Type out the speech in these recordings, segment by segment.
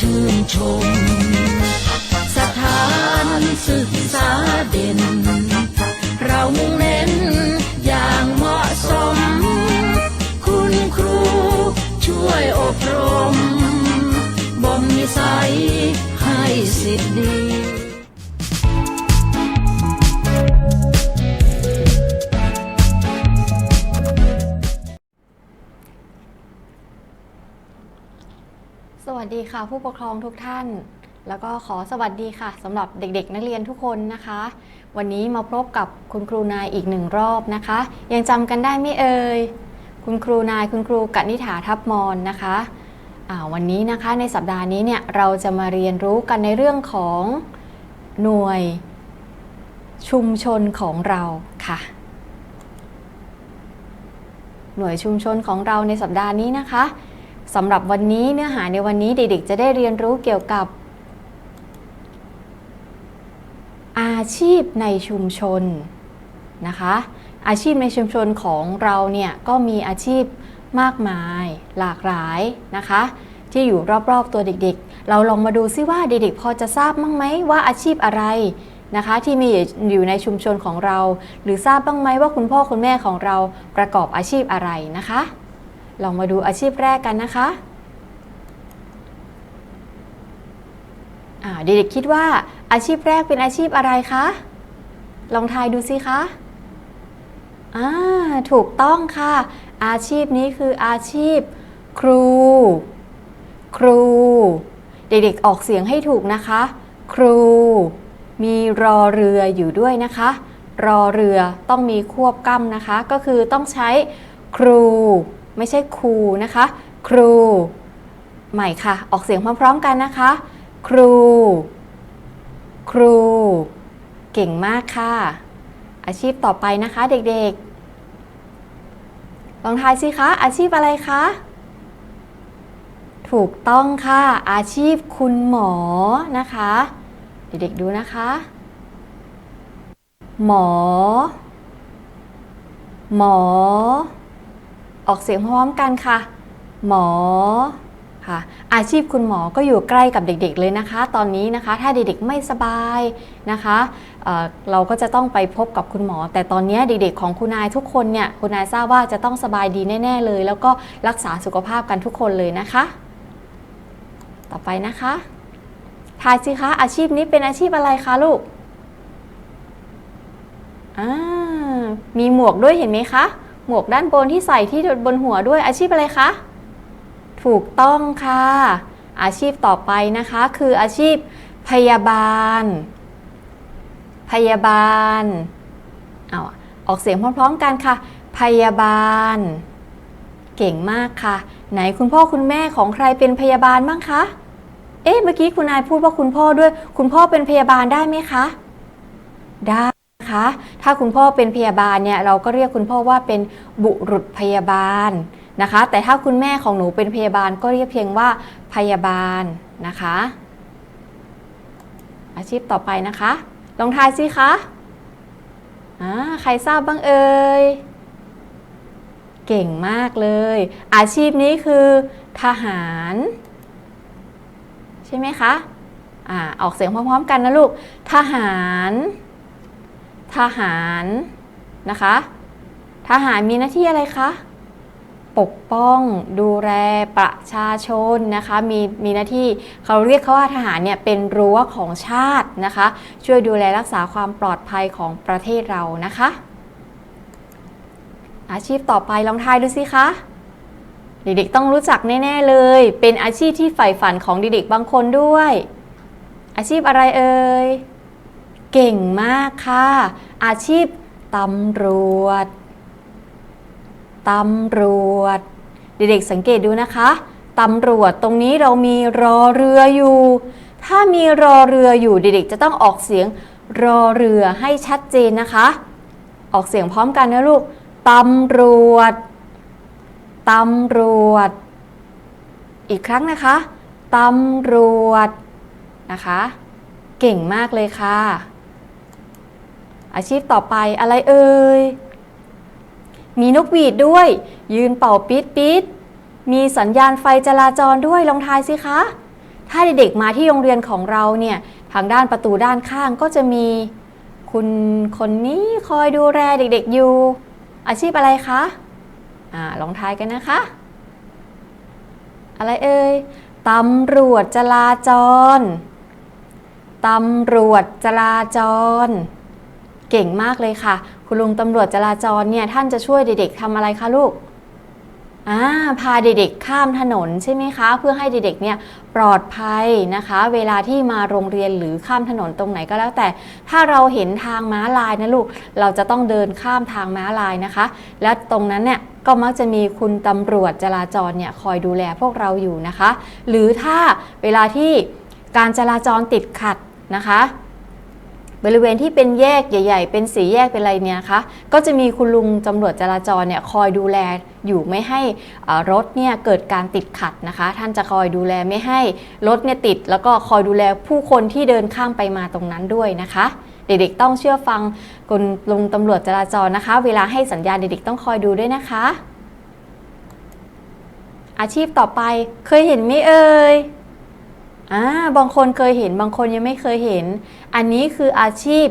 ชื่นชม สถานศึกษาเด่น เรามุ่งเน้นอย่างเหมาะสม คุณครูช่วยอบรมบ่มนิสัยให้สิทธิ์ดี วัสดีค่ะ ผู้ปกครองทุกท่าน แล้วก็ขอสวัสดีค่ะสำหรับเด็กๆ นักเรียนทุกคนนะคะ วันนี้มาพบกับคุณครูนายอีกหนึ่งรอบนะคะ ยังจำกันได้ไหมเอ่ยคุณครูนายคุณครูกนิฐาทับมอนนะคะอ่าวันนี้นะคะในสัปดาห์นี้เนี่ยเราจะมาเรียนรู้กันในเรื่องของหน่วยชุมชนของเราค่ะ หน่วยชุมชนของเราในสัปดาห์นี้นะคะ สำหรับวันนี้เนื้อหาในวันนี้เด็กๆจะได้เรียนรู้เกี่ยวกับ อาชีพในชุมชนนะคะ อาชีพในชุมชนของเราเนี่ยก็มีอาชีพมากมายหลากหลายนะคะ ที่อยู่รอบๆตัวเด็กๆ เราลองมาดูซิว่าเด็กๆพอจะทราบบ้างไหมว่าอาชีพอะไรนะคะ ที่มีอยู่ในชุมชนของเรา หรือทราบบ้างไหมว่าคุณพ่อคุณแม่ของเราประกอบอาชีพอะไรนะคะ ลองมาดูอาชีพแรกกันนะคะเด็กๆคิดว่าอาชีพแรกเป็นอาชีพอะไรคะ ลองทายดูสิคะอ่าถูกต้องค่ะ อาชีพนี้คืออาชีพ ครู ครู เด็กๆออกเสียงให้ถูกนะคะ ครู มีรอเรืออยู่ด้วยนะคะ รอเรือต้องมีควบกล้ำนะคะ ก็คือต้องใช้ครู ไม่ใช่ครูนะคะ ครู ใหม่ค่ะ ออกเสียงพร้อมๆกันนะคะ ครู ครู เก่งมากค่ะ อาชีพต่อไปนะคะเด็กๆ ลองทายสิคะอาชีพอะไรคะ ถูกต้องค่ะ อาชีพคุณหมอนะคะ เด็กๆดูนะคะ หมอ หมอ ออกเสียงพร้อมกันค่ะ หมอค่ะอาชีพคุณหมอก็อยู่ใกล้กับเด็กๆเลยนะคะ ตอนนี้นะคะถ้าเด็กๆไม่สบายนะคะเเราก็จะต้องไปพบกับคุณหมอ แต่ตอนนี้เด็กๆของคุณนายทุกคนเนี่ยคุณนายทราบว่าจะต้องสบายดีแน่ ๆ เลย แล้วก็รักษาสุขภาพกันทุกคนเลยนะคะ ต่อไปนะคะทายสิคะอาชีพนี้เป็นอาชีพอะไรคะลูกอ่ามีหมวกด้วยเห็นไหมคะ หมวกด้านบนที่ใส่ที่บนหัวด้วยอาชีพอะไรคะ ถูกต้องค่ะ อาชีพต่อไปนะคะคืออาชีพพยาบาล พยาบาล เอาออกเสียงพร้อมๆกันค่ะ พยาบาล เก่งมากค่ะ ไหนคุณพ่อคุณแม่ของใครเป็นพยาบาลบ้างคะ เอ๊ะเมื่อกี้คุณนายพูดว่าคุณพ่อด้วย คุณพ่อเป็นพยาบาลได้ไหมคะ ได้ นะคะ ถ้าคุณพ่อเป็นพยาบาลเนี่ยเราก็เรียกคุณพ่อว่าเป็นบุรุษพยาบาลนะคะ แต่ถ้าคุณแม่ของหนูเป็นพยาบาลก็เรียกเพียงว่าพยาบาลนะคะ อาชีพต่อไปนะคะ ลองทายสิคะอ่าใครทราบบ้างเอ่ยเก่งมากเลย อาชีพนี้คือทหาร ใช่ไหมคะอ่าออกเสียงพร้อมๆกันนะลูก ทหาร ทหารนะคะ ทหารมีหน้าที่อะไรคะ ปกป้องดูแลประชาชนนะคะ มีมีหน้าที่เขาเรียกเขาว่าทหารเนี่ยเป็นรั้วของชาตินะคะ ช่วยดูแลรักษาความปลอดภัยของประเทศเรานะคะ อาชีพต่อไปลองทายดูสิคะเด็กๆต้องรู้จักแน่ๆเลย เป็นอาชีพที่ใฝ่ฝันของเด็กๆบางคนด้วย อาชีพอะไรเอ่ย เก่งมากค่ะ อาชีพตำรวจ ตำรวจ เด็กๆสังเกตดูนะคะ ตำรวจตรงนี้เรามีรอเรืออยู่ ถ้ามีรอเรืออยู่เด็กๆจะต้องออกเสียงรอเรือให้ชัดเจนนะคะ ออกเสียงพร้อมกันนะลูก ตำรวจ ตำรวจ อีกครั้งนะคะ ตำรวจ นะคะ เก่งมากเลยค่ะ อาชีพต่อไปอะไรเอ่ย มีนกหวีดด้วย ยืนเป่าปี๊ดปี๊ดมีสัญญาณไฟจราจรด้วยลองทายสิคะ ถ้าเด็กๆมาที่โรงเรียนของเราเนี่ยทางด้านประตูด้านข้างก็จะมีคุณคนนี้คอยดูแลเด็กๆอยู่ อาชีพอะไรคะอ่าลองทายกันนะคะ อะไรเอ่ยตำรวจจราจร ตำรวจจราจร เก่งมากเลยค่ะ คุณลุงตำรวจจราจรเนี่ยท่านจะช่วยเด็กๆทำอะไรคะลูกอ่าพาเด็กๆข้ามถนนใช่ไหมคะ เพื่อให้เด็กๆเนี่ยปลอดภัยนะคะ เวลาที่มาโรงเรียนหรือข้ามถนนตรงไหนก็แล้วแต่ ถ้าเราเห็นทางม้าลายนะลูกเราจะต้องเดินข้ามทางม้าลายนะคะ และตรงนั้นเนี่ยก็มักจะมีคุณตำรวจจราจรเนี่ยคอยดูแลพวกเราอยู่นะคะ หรือถ้าเวลาที่การจราจรติดขัดนะคะ บริเวณที่เป็นแยกใหญ่ ๆ เป็นสีแยกเป็นอะไรเนี่ยคะ ก็จะมีคุณลุงตำรวจจราจรเนี่ยคอยดูแลอยู่ไม่ให้รถเนี่ยเกิดการติดขัดนะคะ ท่านจะคอยดูแลไม่ให้รถเนี่ยติด แล้วก็คอยดูแลผู้คนที่เดินข้ามไปมาตรงนั้นด้วยนะคะ เด็กๆต้องเชื่อฟังคุณลุงตำรวจจราจรนะคะ เวลาให้สัญญาณเด็กๆต้องคอยดูด้วยนะคะ อาชีพต่อไปเคยเห็นไหมเอ่ย อ่าบางคนเคยเห็นบางคนยังไม่เคยเห็น อันนี้คืออาชีพ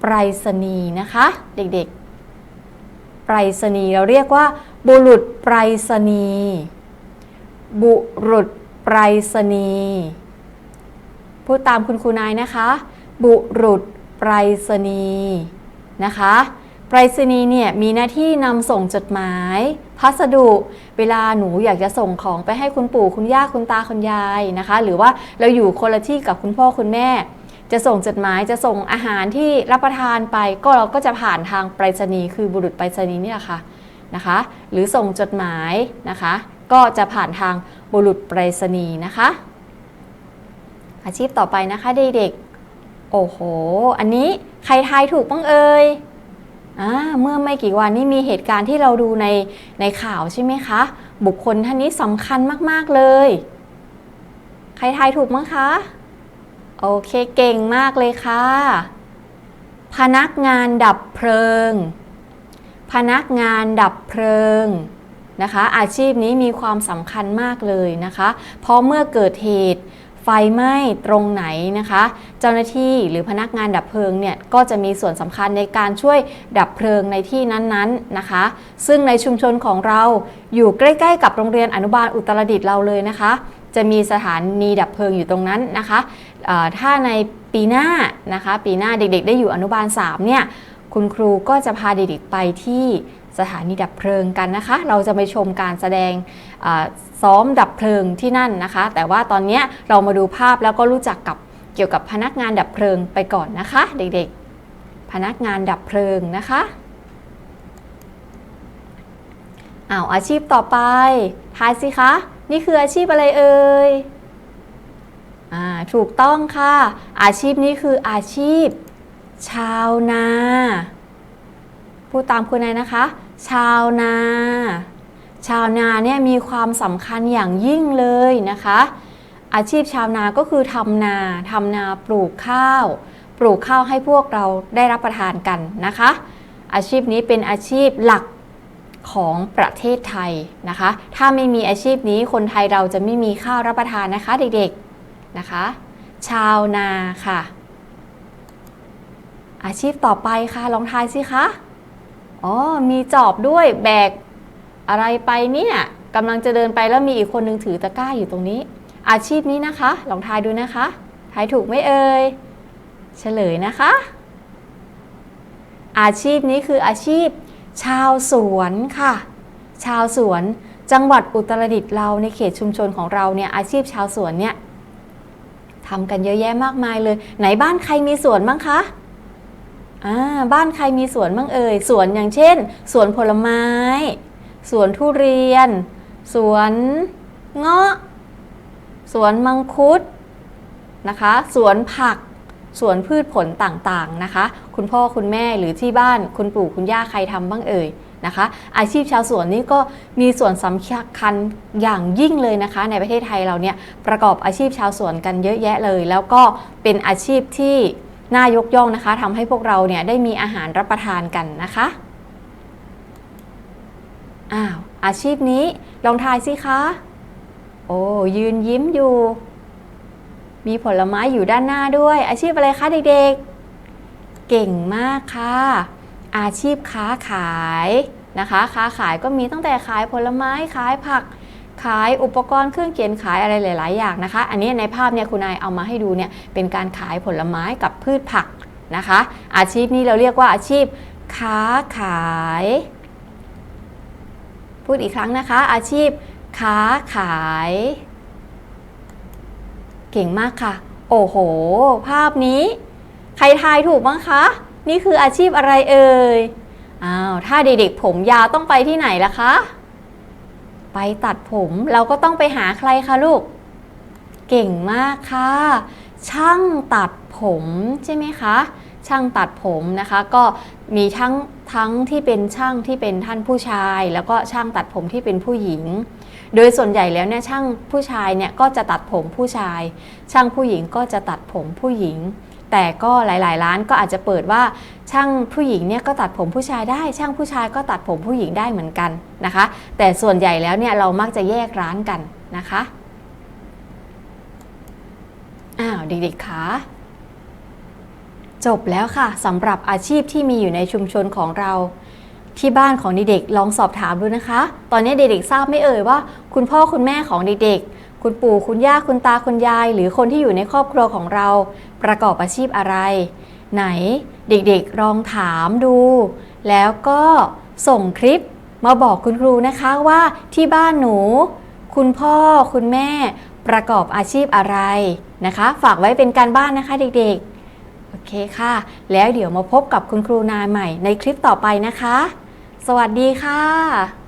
ไปรษณีย์นะคะ เด็กๆ ไปรษณีย์เราเรียกว่า บุรุษไปรษณีย์บุรุษไปรษณีย์พูดตามคุณครูนายนะคะ บุรุษไปรษณีย์นะคะ ไปรษณีย์เนี่ยมีหน้าที่นำส่งจดหมาย พัสดุ เวลาหนูอยากจะส่งของไปให้คุณปู่คุณย่าคุณตาคุณยายนะคะ หรือว่าเราอยู่คนละที่กับคุณพ่อคุณแม่ จะส่งจดหมายจะส่งอาหารที่รับประทานไป ก็เราก็จะผ่านทางไปรษณีย์คือบุรุษไปรษณีย์นี่แหละค่ะนะคะ หรือส่งจดหมายนะคะ ก็จะผ่านทางบุรุษไปรษณีย์นะคะ อาชีพต่อไปนะคะเด็กๆโอ้โห อันนี้ใครทายถูกบ้างเอ่ย เมื่อไม่กี่วันนี้มีเหตุการณ์ที่เราดูในในข่าวใช่ไหมคะ บุคคลท่านนี้สำคัญมาก ๆ เลย ใครทายถูกมั้งคะ โอเคเก่งมากเลยค่ะ พนักงานดับเพลิง พนักงานดับเพลิงนะคะ อาชีพนี้มีความสำคัญมากเลยนะคะ เพราะเมื่อเกิดเหตุ ไฟไหม้ตรงไหนนะคะ เจ้าหน้าที่หรือพนักงานดับเพลิงเนี่ยก็จะมีส่วนสำคัญในการช่วยดับเพลิงในที่นั้นๆนะคะ ซึ่งในชุมชนของเราอยู่ใกล้ๆ กับโรงเรียนอนุบาลอุตรดิตถ์เราเลยนะคะ จะมีสถานีดับเพลิงอยู่ตรงนั้นนะคะถ้าในปีหน้านะคะ ปีหน้าเด็กๆ ได้อยู่อนุบาล 3 เนี่ยคุณครูก็จะพาเด็กๆไปที่สถานีดับเพลิงกันนะคะ เราจะไปชมการแสดง ซ้อมดับเพลิงที่นั่นนะคะ แต่ว่าตอนนี้เรามาดูภาพแล้วก็รู้จักกับเกี่ยวกับพนักงานดับเพลิงไปก่อนนะคะ เด็กๆ พนักงานดับเพลิงนะคะอ้าวอาชีพต่อไปทายสิคะ นี่คืออาชีพอะไรเอ่ยอ่าถูกต้องค่ะ อาชีพนี้คืออาชีพ ชาวนา พูดตามคุณนายนะคะ ชาวนา ชาวนาเนี่ยมีความสำคัญอย่างยิ่งเลยนะคะ อาชีพชาวนาก็คือทำนาทำนาปลูกข้าว ปลูกข้าวให้พวกเราได้รับประทานกันนะคะ อาชีพนี้เป็นอาชีพหลักของประเทศไทยนะคะ ถ้าไม่มีอาชีพนี้คนไทยเราจะไม่มีข้าวรับประทานนะคะเด็กๆนะคะ ชาวนาค่ะ อาชีพต่อไปค่ะลองทายสิคะอ๋อมีจอบด้วยแบก อะไรไปเนี่ยกำลังจะเดินไปแล้วมีอีกคนนึงถือตะกร้าอยู่ตรงนี้ อาชีพนี้นะคะ ลองทายดูนะคะ ทายถูกไหมเอ่ยเฉลยนะคะ อาชีพนี้คืออาชีพ ชาวสวนค่ะ ชาวสวนจังหวัดอุตรดิตถ์เราในเขตชุมชนของเราเนี่ยอาชีพชาวสวนเนี่ยทำกันเยอะแยะมากมายเลย ไหนบ้านใครมีสวนบ้างคะอ่าบ้านใครมีสวนบ้างเอ่ยสวนอย่างเช่น สวนผลไม้ สวนทุเรียน สวนเงาะ สวนมังคุดนะคะ สวนผัก สวนพืชผลต่างๆนะคะ คุณพ่อคุณแม่หรือที่บ้านคุณปู่คุณย่าใครทำบ้างเอ่ยนะคะ อาชีพชาวสวนนี่ก็มีส่วนสำคัญอย่างยิ่งเลยนะคะ ในประเทศไทยเราเนี่ยประกอบอาชีพชาวสวนกันเยอะแยะเลย แล้วก็เป็นอาชีพที่น่ายกย่องนะคะทำให้พวกเราเนี่ยได้มีอาหารรับประทานกันนะคะ อาวอาชีพนี้ลองทายสิคะ โอ้ยืนยิ้มอยู่ มีผลไม้อยู่ด้านหน้าด้วย อาชีพอะไรคะเด็กๆ เก่งมากค่ะ อาชีพค้าขายนะคะ ค้าขายก็มีตั้งแต่ขายผลไม้ขายผักขายอุปกรณ์เครื่องเขียนขายอะไรหลาย ๆ อย่างนะคะ อันนี้ในภาพเนี่ยคุณนายเอามาให้ดูเนี่ยเป็นการขายผลไม้กับพืชผักนะคะ อาชีพนี้เราเรียกว่าอาชีพค้าขาย พูดอีกครั้งนะคะ อาชีพค้าขาย เก่งมากค่ะ โอ้โห ภาพนี้ ใครทายถูกบ้างคะ นี่คืออาชีพอะไรเอ่ยอ้าวถ้าเด็กๆผมยาวต้องไปที่ไหนล่ะคะ ไปตัดผมเราก็ต้องไปหาใครคะลูก เก่งมากค่ะ ช่างตัดผมใช่ไหมคะช่างตัดผมนะคะ ก็มีทั้ง ทั้งที่เป็นช่างที่เป็นท่านผู้ชาย แล้วก็ช่างตัดผมที่เป็นผู้หญิง โดยส่วนใหญ่แล้วเนี่ยช่างผู้ชายเนี่ยก็จะตัดผมผู้ชาย ช่างผู้หญิงก็จะตัดผมผู้หญิง แต่ก็หลาย ๆ ร้านก็อาจจะเปิดว่าช่างผู้หญิงเนี่ยก็ตัดผมผู้ชายได้ ช่างผู้ชายก็ตัดผมผู้หญิงได้เหมือนกันนะคะ แต่ส่วนใหญ่แล้วเนี่ยเรามักจะแยกร้านกันนะคะอ้าวเด็กๆคะ จบแล้วค่ะสำหรับอาชีพที่มีอยู่ในชุมชนของเรา ที่บ้านของเด็กๆลองสอบถามดูนะคะ ตอนนี้เด็กๆทราบไม่เอ่ยว่า คุณพ่อคุณแม่ของเด็กๆ คุณปู่คุณย่าคุณตาคุณยาย หรือคนที่อยู่ในครอบครัวของเรา ประกอบอาชีพอะไร ไหนเด็กๆลองถามดู แล้วก็ส่งคลิปมาบอกคุณครูนะคะว่าที่บ้านหนู คุณพ่อคุณแม่ประกอบอาชีพอะไรนะคะ ฝากไว้เป็นการบ้านนะคะเด็กๆ เคค่ะ แล้วเดี๋ยวมาพบกับคุณครูนายใหม่ในคลิปต่อไปนะคะ สวัสดีค่ะ